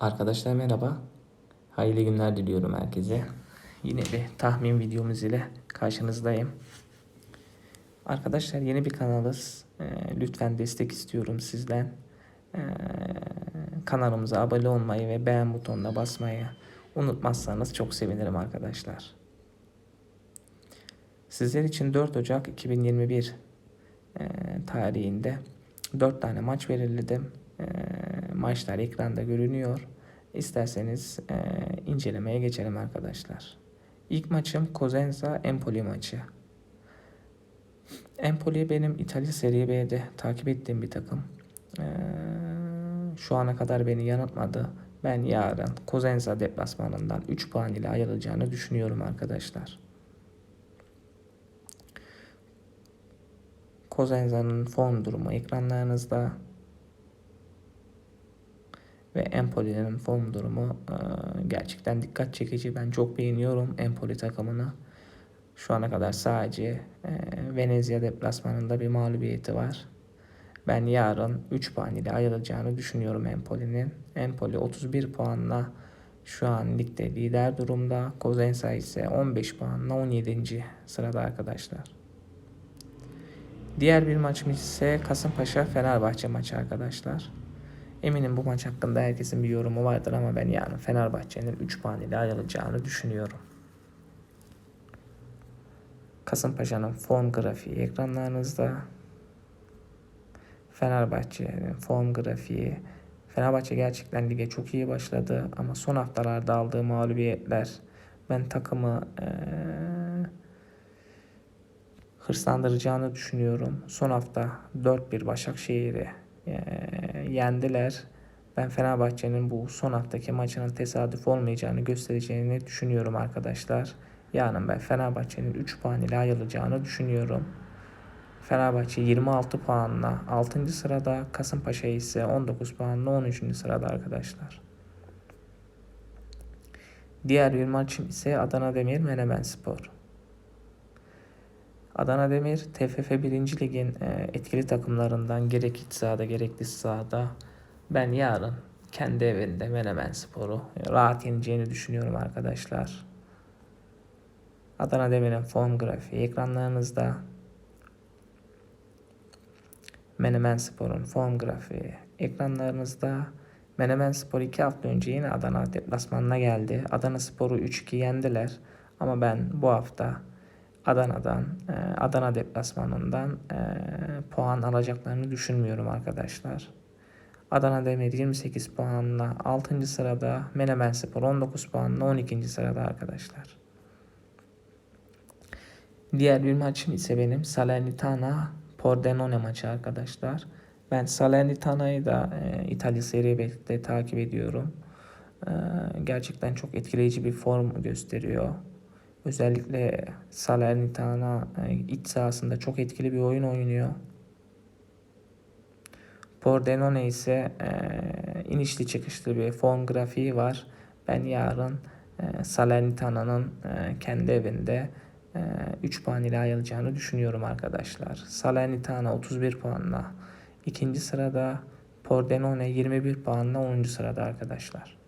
Arkadaşlar merhaba. Hayırlı günler diliyorum herkese. Yine bir tahmin videomuz ile karşınızdayım. Arkadaşlar yeni bir kanalız. Ee, lütfen destek istiyorum sizden. Ee, kanalımıza abone olmayı ve beğen butonuna basmayı unutmazsanız çok sevinirim arkadaşlar. Sizler için 4 Ocak 2021 e, tarihinde 4 tane maç belirledim. E, maçlar ekranda görünüyor. İsterseniz e, incelemeye geçelim arkadaşlar. İlk maçım Cosenza Empoli maçı. Empoli benim İtalya Serie B'de takip ettiğim bir takım. E, şu ana kadar beni yanıltmadı. Ben yarın Cosenza deplasmanından 3 puan ile ayrılacağını düşünüyorum arkadaşlar. Cosenza'nın form durumu ekranlarınızda ve Empoli'nin form durumu e, gerçekten dikkat çekici. Ben çok beğeniyorum Empoli takımını. Şu ana kadar sadece e, Venezia deplasmanında bir mağlubiyeti var. Ben yarın 3 puan ile ayrılacağını düşünüyorum Empoli'nin. Empoli 31 puanla şu an ligde lider durumda. Cosenza ise 15 puanla 17. sırada arkadaşlar. Diğer bir maçımız ise Kasımpaşa Fenerbahçe maçı arkadaşlar. Eminim bu maç hakkında herkesin bir yorumu vardır ama ben yani Fenerbahçe'nin 3 puan ile ayrılacağını düşünüyorum. Kasımpaşa'nın form grafiği ekranlarınızda. Fenerbahçe'nin form grafiği. Fenerbahçe gerçekten lige çok iyi başladı ama son haftalarda aldığı mağlubiyetler ben takımı ee, hırslandıracağını düşünüyorum. Son hafta 4-1 Başakşehir'i yendiler. Ben Fenerbahçe'nin bu son haftaki maçının tesadüf olmayacağını göstereceğini düşünüyorum arkadaşlar. Yarın ben Fenerbahçe'nin 3 puan ile ayrılacağını düşünüyorum. Fenerbahçe 26 puanla 6. sırada, Kasımpaşa ise 19 puanla 13. sırada arkadaşlar. Diğer bir maçım ise Adana Demir Menemen Spor. Adana Demir TFF 1. Lig'in e, etkili takımlarından gerek iç sahada gerek dış sahada ben yarın kendi evinde Menemen Spor'u rahat yeneceğini düşünüyorum arkadaşlar. Adana Demir'in form grafiği ekranlarınızda. Menemen Spor'un form grafiği ekranlarınızda. Menemen Spor 2 hafta önce yine Adana deplasmanına geldi. Adana Spor'u 3-2 yendiler. Ama ben bu hafta Adana'dan, e, Adana deplasmanından e, puan alacaklarını düşünmüyorum arkadaşlar. Adana Demir 28 puanla 6. sırada, Menemen Spor 19 puanla 12. sırada arkadaşlar. Diğer bir maçım ise benim Salernitana Pordenone maçı arkadaşlar. Ben Salernitana'yı da e, İtalya Serie B'de takip ediyorum. E, gerçekten çok etkileyici bir form gösteriyor. Özellikle Salernitana e, iç sahasında çok etkili bir oyun oynuyor. Pordenone ise e, inişli çıkışlı bir form grafiği var. Ben yarın e, Salernitana'nın e, kendi evinde e, 3 puan ile ayrılacağını düşünüyorum arkadaşlar. Salernitana 31 puanla ikinci sırada, Pordenone 21 puanla 10. sırada arkadaşlar.